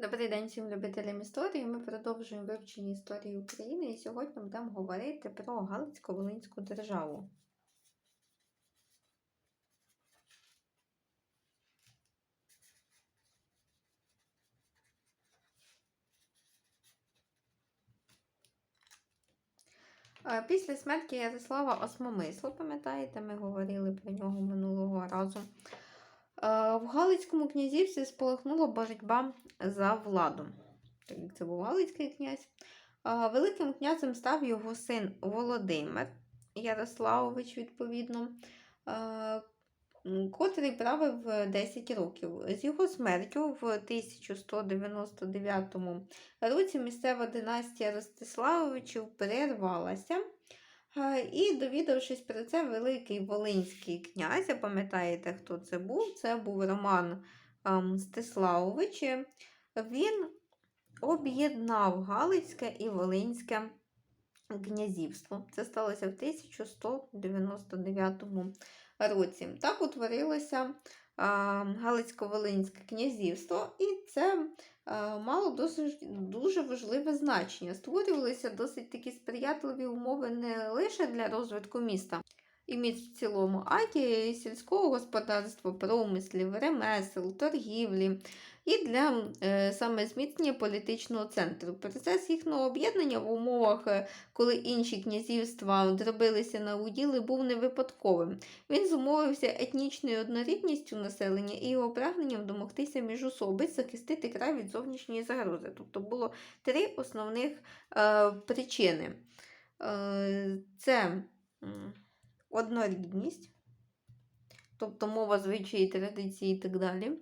Добрий день всім любителям історії. Ми продовжуємо вивчення історії України і сьогодні будемо говорити про Галицько-Волинську державу. Е, Після смерті Ярослава Осмомисло, пам'ятаєте, ми говорили про нього минулого разу. Е, В Галицькому князівстві спалахнула боротьба за владу. Це був Галицький князь. Е, Великим князем став його син Володимир Ярославович, відповідно, е, котрий правив 10 років. З його смертю в 1199 році місцева династія Ростиславовичів перервалася. І, довідавшись про це, великий волинський князь, а пам'ятаєте, хто це був? Це був Роман е, Мстиславович. Він об'єднав Галицьке і Волинське князівство. Це сталося в 1199 році. Так утворилося Галицько-Волинське князівство, і це мало досить дуже важливе значення. Створювалися досить такі сприятливі умови не лише для розвитку міста і міст в цілому, а й сільського господарства, промислів, ремесел, торгівлі і для е, саме зміцнення політичного центру. Процес їхнього об'єднання в умовах, е, коли інші князівства дробилися на уділи, був не випадковим. Він зумовився етнічною однорідністю населення і його прагненням домогтися міжособиць, захистити край від зовнішньої загрози. Тобто було три основних е, причини. Е, це однорідність, тобто мова, звичаї, традиції і так далі.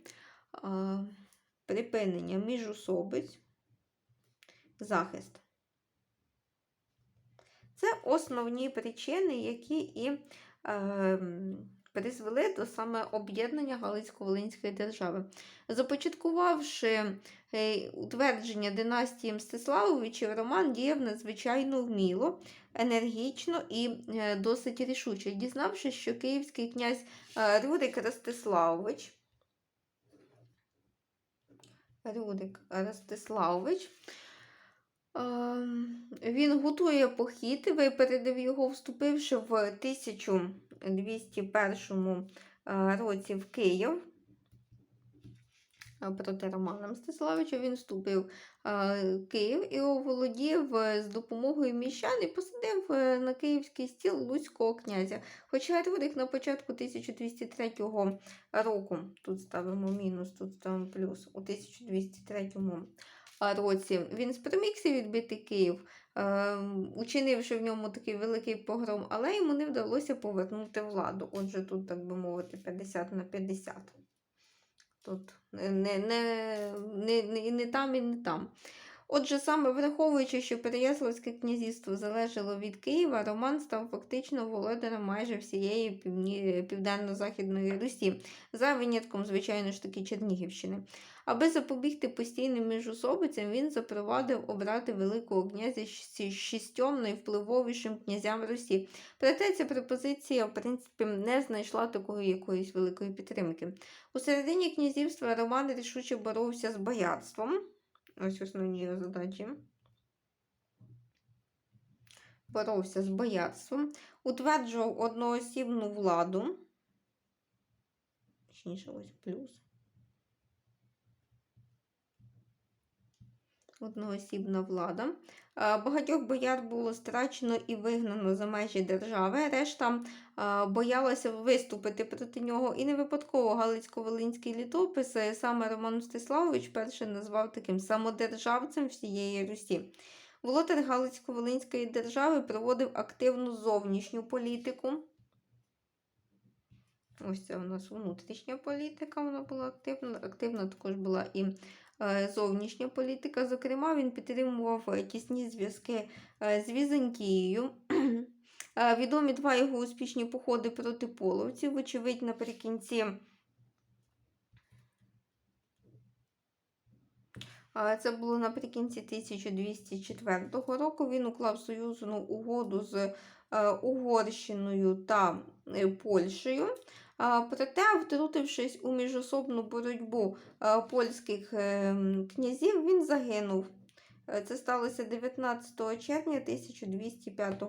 Припинення міжособиць, захист. Це основні причини, які і е, призвели до саме об'єднання Галицько-Волинської держави. Започаткувавши е, утвердження династії Мстиславовичів, Роман діяв надзвичайно вміло, енергічно і е, досить рішуче. Дізнавшись, що київський князь е, Рюрик Ростиславович Рюрик Ростиславович. Ем, Він готує похід, випередив його, вступивши в 1201 е, році в Київ. Е, Проти Романа Мстиславича він вступив е, в Київ і оволодів е, з допомогою міщан і посадив на київський стіл Луцького князя. Хоча Рюрик на початку 1203 року, тут ставимо мінус, тут ставимо плюс, у 1203 році він спромігся відбити Київ, учинивши в ньому такий великий погром, але йому не вдалося повернути владу. Отже, тут, так би мовити, 50 на 50. Тут не, не, не, не, не, там і не там. Отже, саме враховуючи, що Переяславське князівство залежало від Києва, Роман став фактично володарем майже всієї південно-західної Русі, за винятком, звичайно ж таки, Чернігівщини. Аби запобігти постійним міжособицям, він запровадив обрати Великого князя з шістьом найвпливовішим князям Русі. Проте ця пропозиція, в принципі, не знайшла такої якоїсь великої підтримки. У середині князівства Роман рішуче боровся з боярством. Ось основні його задачі. Боровся з боярством, утверджував одноосібну владу. Точніше, ось плюс. Одноосібна влада. Багатьох бояр було страчено і вигнано за межі держави. Решта боялася виступити проти нього. І не випадково Галицько-Волинський літопис е, саме Роман Мстиславович перший назвав таким самодержавцем всієї Русі. Володар Галицько-Волинської держави проводив активну зовнішню політику. Ось це у нас внутрішня політика, вона була активна. Активна також була і е, зовнішня політика. Зокрема, він підтримував е, тісні зв'язки е, з Візантією. Е, Відомі два його успішні походи проти половців. Вочевидь, наприкінці Це було наприкінці 1204 року. Він уклав союзну угоду з е, Угорщиною та е, Польщею. Проте, втрутившись у міжособну боротьбу польських ем, князів, він загинув. Е, Це сталося 19 червня 1205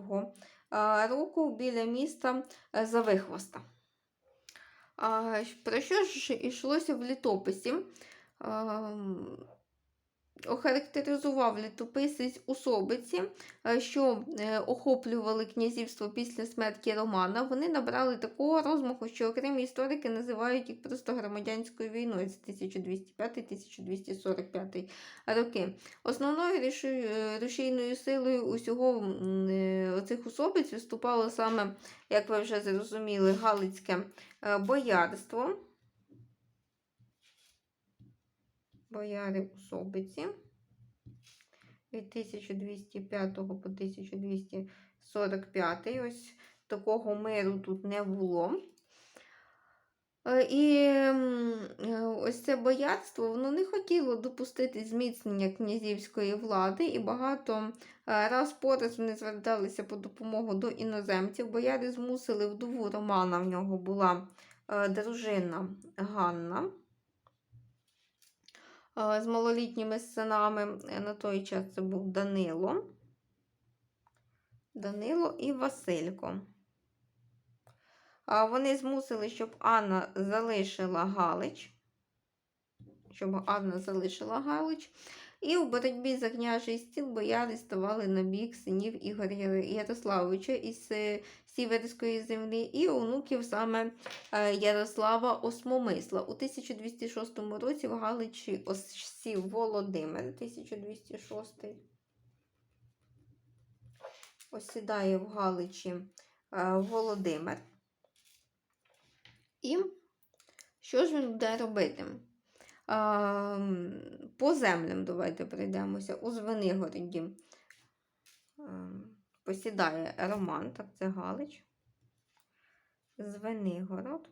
року біля міста е, Завихвоста. Про що ж йшлося в літописі? Охарактеризував літописець особиці, е, що е, охоплювали князівство після смерті Романа. Вони набрали такого розмаху, що окремі історики називають їх просто громадянською війною з 1205-1245 роки. Основною е, рушійною силою усього е, особиць виступало саме, як ви вже зрозуміли, Галицьке е, Бояри особиці від 1205 по 1245. Ось такого миру тут не було. Е, І е, ось це боярство воно не хотіло допустити зміцнення князівської влади, і багато е, раз по раз вони зверталися по допомогу до іноземців. Бояри змусили вдову Романа, в нього була дружина Ганна з малолітніми синами. Е, На той час це був Данило. Данило і Василько. Вони змусили, щоб Анна залишила Галич. Щоб Анна залишила Галич. І у боротьбі за княжий стіл бояри ставали на бік синів Ігоря Ярославовича із е, Сіверської землі і онуків саме е, Ярослава Осмомисла. У 1206 році в Галичі осів Володимир 1206. Осідає в Галичі е, Володимир. І що ж він буде робити? По землям давайте пройдемося. У Звенигороді посідає Роман, так це Галич. Звенигород.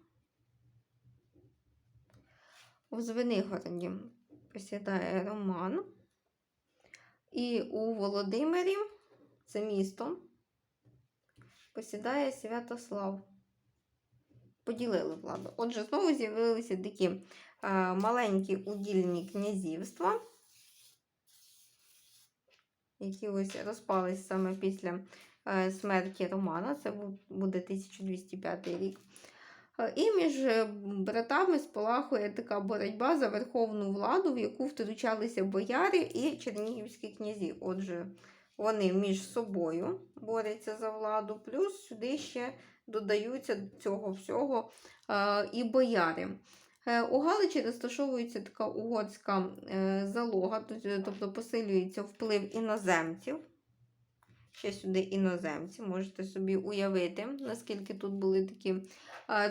У Звенигороді посідає Роман. І у Володимирі, це місто, посідає Святослав. Поділили владу. Отже, знову з'явилися такі маленькі удільні князівства, які ось розпались саме після е, смерті Романа. Це буде 1205 рік. Е, І між е, братами спалахує така боротьба за верховну владу, в яку втручалися бояри і чернігівські князі. Отже, вони між собою борються за владу, плюс сюди ще додаються до цього всього е, і бояри. Е, У Галичі розташовується така угорська е, залога, тобто посилюється вплив іноземців. Ще сюди іноземці, можете собі уявити, наскільки тут були такі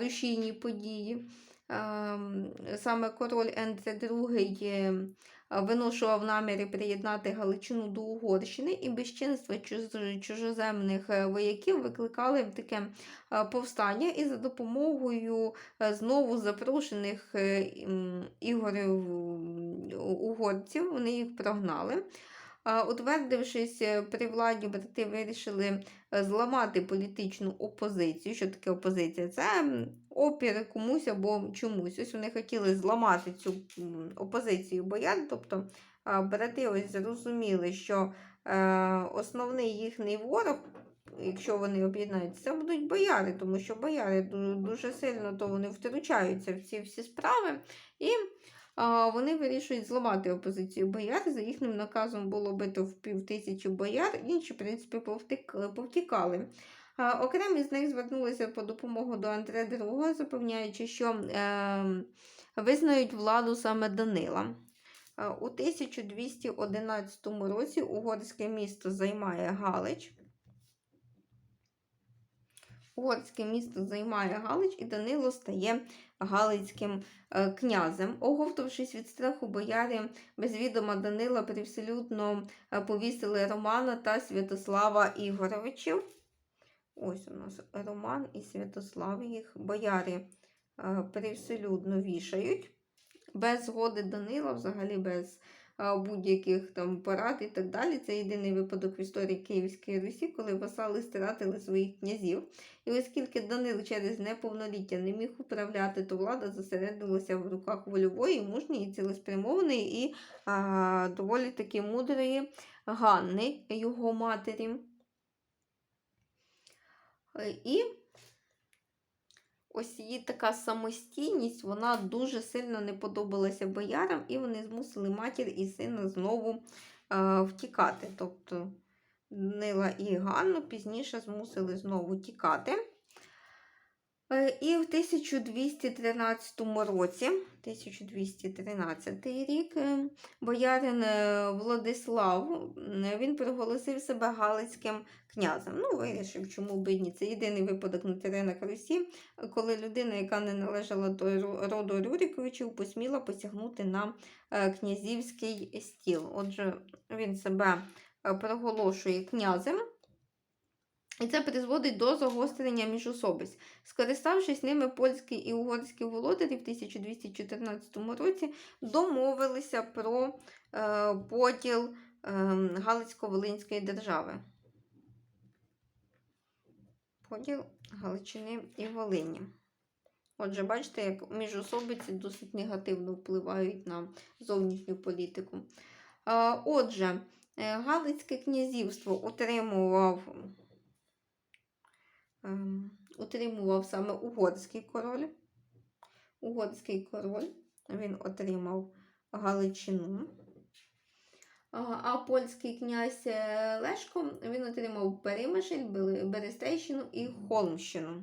рушійні події. Ем, Саме король Ендре II виношував наміри приєднати Галичину до Угорщини, і безчинства чужоземних е, вояків викликали таке е, повстання, і за допомогою е, знову запрошених е, ігорів угорців вони їх прогнали. Утвердившись е, при владі, брати вирішили е, зламати політичну опозицію. Що таке опозиція? Це опір комусь або чомусь. Ось вони хотіли зламати цю опозицію бояр. Тобто брати ось зрозуміли, що е, основний їхній ворог, якщо вони об'єднаються, це будуть бояри, тому що бояри дуже сильно то вони втручаються в ці всі справи. І вони вирішують зламати опозицію бояр. За їхнім наказом було бито в пів тисячі бояр, інші, в принципі, повтікали. Окремі з них звернулися по допомогу до Андре II, запевняючи, що е, визнають владу саме Данила. У 1211 році угорське місто займає Галич. Угорське місто займає Галич, і Данило стає галицьким е, князем. Оговтавшись від страху, бояри без відома Данила привселюдно е, повісили Романа та Святослава Ігоровичів. Ось у нас Роман і Святослав. Їх бояри е, привселюдно вішають. Без згоди Данила, взагалі без будь-яких там порад і так далі. Це єдиний випадок в історії Київської Русі, коли васали стратили своїх князів. І оскільки Данил через неповноліття не міг управляти, то влада зосередилася в руках вольової, мужньої, цілеспрямованої і а, доволі таки мудрої Ганни, його матері. Е, І ось її така самостійність, вона дуже сильно не подобалася боярам, і вони змусили матір і сина знову е, втікати. Тобто Нила і Ганну пізніше змусили знову тікати. Е, І в 1213 році, 1213 рік, е, боярин е, Владислав він проголосив себе Галицьким князем. Ну, вирішив, чому б ні. Це єдиний випадок на теренах Русі, коли людина, яка не належала до роду Рюриковичів, посміла посягнути на князівський стіл. Отже, він себе проголошує князем. І це призводить до загострення міжособиць. Скориставшись ними, польські і угорські володарі в 1214 році домовилися про е, поділ е, Галицько-Волинської держави. Поділ Галичини і Волині. Отже, бачите, як міжособиці досить негативно впливають на зовнішню політику. Е, отже, е, Галицьке князівство утримував ем, утримував саме угорський король. Угорський король він отримав Галичину. А, польський князь е, Лешко він отримав Перемишль, Берестейщину і Холмщину.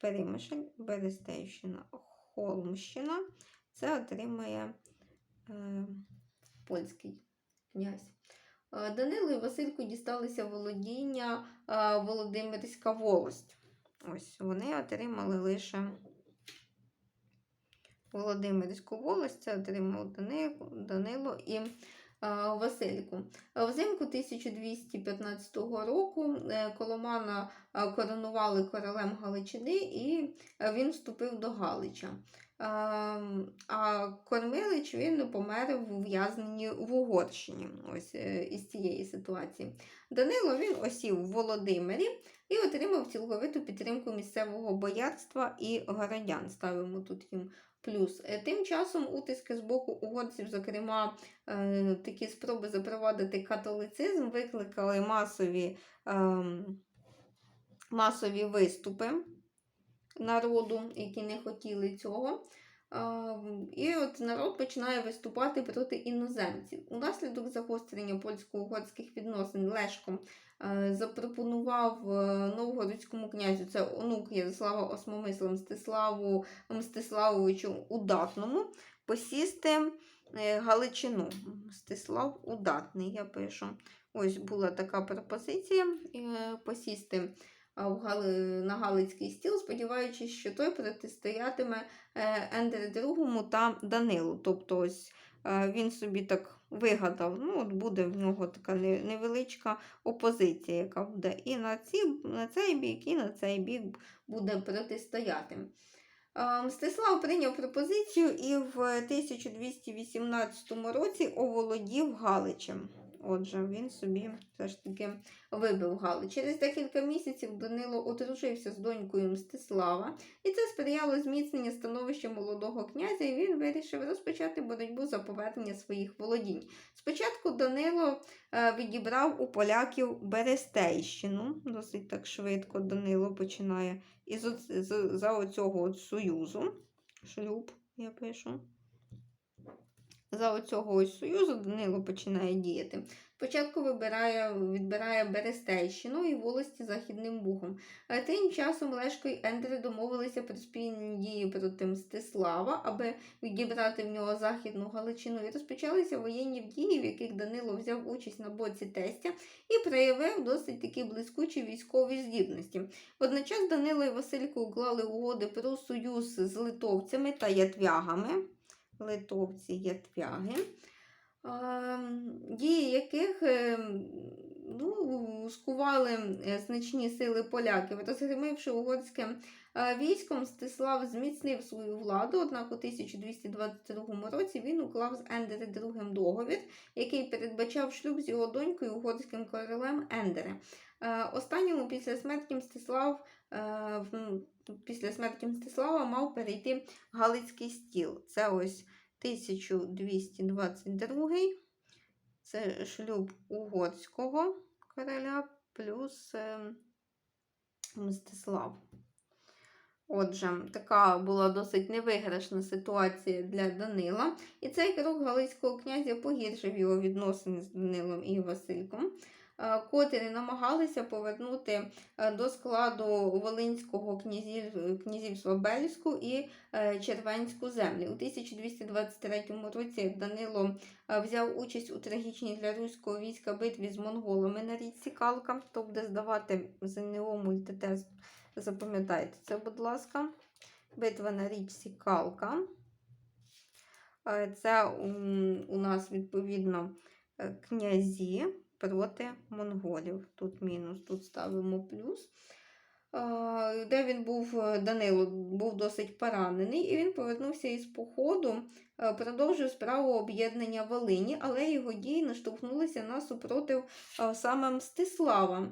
Перемишль, Берестейщина, Холмщина. Це отримає е, польський князь. Е, Данилу і Васильку дісталися володіння е, Володимирська волость. Ось вони отримали лише Володимирську волость, це отримав Данило, і е, Васильку. Взимку 1215 року Коломана коронували королем Галичини і він вступив до Галича. Ем, А Кормилич він помер в ув'язненні в Угорщині. Ось е, із цієї ситуації. Данило він осів в Володимирі і отримав цілковиту підтримку місцевого боярства і городян. Ставимо тут їм плюс. Е, Тим часом утиски з боку угорців, зокрема, е, такі спроби запровадити католицизм, викликали масові, ем, масові виступи народу, які не хотіли цього. І от народ починає виступати проти іноземців. Унаслідок загострення польсько-угорських відносин Лешко е, запропонував е, новгородському князю, це онук Ярослава Осмомисла Мстиславу Мстиславовичу Удатному, посісти е, Галичину. Мстислав Удатний, я пишу. Ось була така пропозиція посісти на Галицький стіл, сподіваючись, що той протистоятиме е, Ендре II та Данилу. Тобто, ось е, він собі так вигадав, ну, от буде в нього така невеличка опозиція, яка буде і на, ці, на цей бік, і на цей бік буде протистояти. Е, Мстислав прийняв пропозицію і в 1218 році оволодів Галичем. Отже, він собі все ж таки вибив Галич. Через декілька місяців Данило одружився з донькою Мстислава, і це сприяло зміцненню становища молодого князя, і він вирішив розпочати боротьбу за повернення своїх володінь. Спочатку Данило е, відібрав у поляків Берестейщину. Досить так швидко Данило починає із за оцього от союзу. Шлюб, я пишу. За оцього ось союзу Данило починає діяти. Спочатку вибирає, відбирає Берестейщину і волості Західним Бугом. А тим часом Лешко й Ендри домовилися про спільні дії проти Мстислава, аби відібрати в нього Західну Галичину. І розпочалися воєнні дії, в яких Данило взяв участь на боці тестя і проявив досить такі блискучі військові здібності. Водночас Данило і Василько уклали угоди про союз з литовцями та ятвягами. Литовці ятвяги. Дії яких ем, ну, скували е, значні сили поляків. Розгромивши угорське е, військо, Мстислав зміцнив свою владу, однак у 1222 році він уклав з Ендери II договір, який передбачав шлюб з його донькою угорським королем Ендере. Е, Останньому після смерті Мстислав е, після смерті Мстислава мав перейти Галицький стіл. Це ось 1222. Це шлюб угорського короля плюс е, Мстислав. Отже, така була досить невиграшна ситуація для Данила. І цей крок Галицького князя погіршив його відносини з Данилом і Васильком, е, котрі намагалися повернути е, до складу Волинського князівства Бельську і е, Червенську землі. У 1223 році Данило взяв участь у трагічній для руського війська битві з монголами на річці Калка. Хто буде здавати ЗНО мультитест, запам'ятайте це, будь ласка. Битва на річці Калка. Це у нас відповідно князі проти монголів. Тут мінус, тут ставимо плюс. Де він був, Данило був досить поранений, і він повернувся із походу, е, продовжив справу об'єднання Волині, але його дії наштовхнулися на супротив е, саме Мстислава,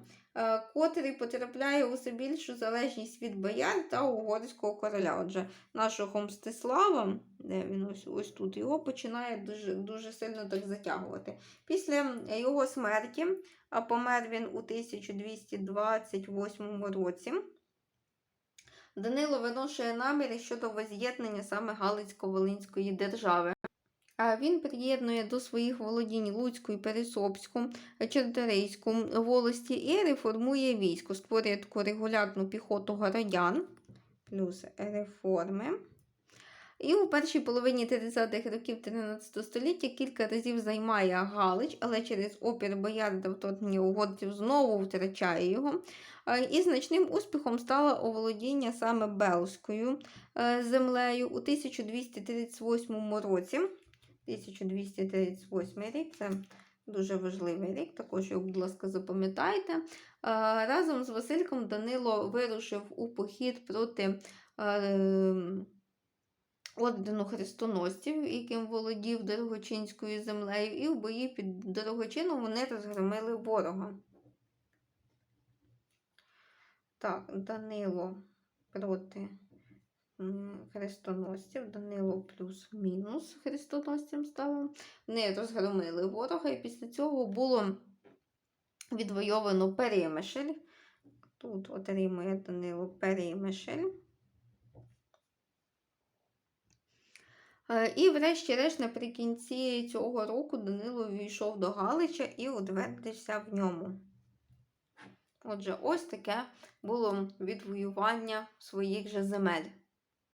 котрий потрапляє у все більшу залежність від бояр та угорського короля. Отже, нашого Мстислава, де він ось, ось тут, його починає дуже, дуже сильно так затягувати. Після його смерті, а помер він у 1228 році. Данило виношує наміри щодо воз'єднання саме Галицько-Волинської держави. Він приєднує до своїх володінь Луцьку і Пересопську, Чердерейську волості і реформує військо, створює таку регулярну піхоту городян, плюс реформи. І у першій половині 30-х років 13 століття кілька разів займає Галич, але через опір бояр та вторгнення угорців знову втрачає його. І значним успіхом стало оволодіння саме Белською е, землею у 1238 році. 1238 рік це дуже важливий рік, також його, будь ласка, запам'ятайте. Е, Разом з Васильком Данило вирушив у похід проти. е, ордену хрестоносців, яким володів Дорогочинською землею, і в бої під Дорогочином вони розгромили ворога. Так, Данило проти хрестоносців. Данило плюс-мінус хрестоносцям ставимо. Вони розгромили ворога, і після цього було відвойовано Перемишль. Тут отримує Данило Перемишль. Е, І, врешті-решт, наприкінці цього року Данило війшов до Галича і утвердився в ньому. Отже, ось таке було відвоювання своїх же земель.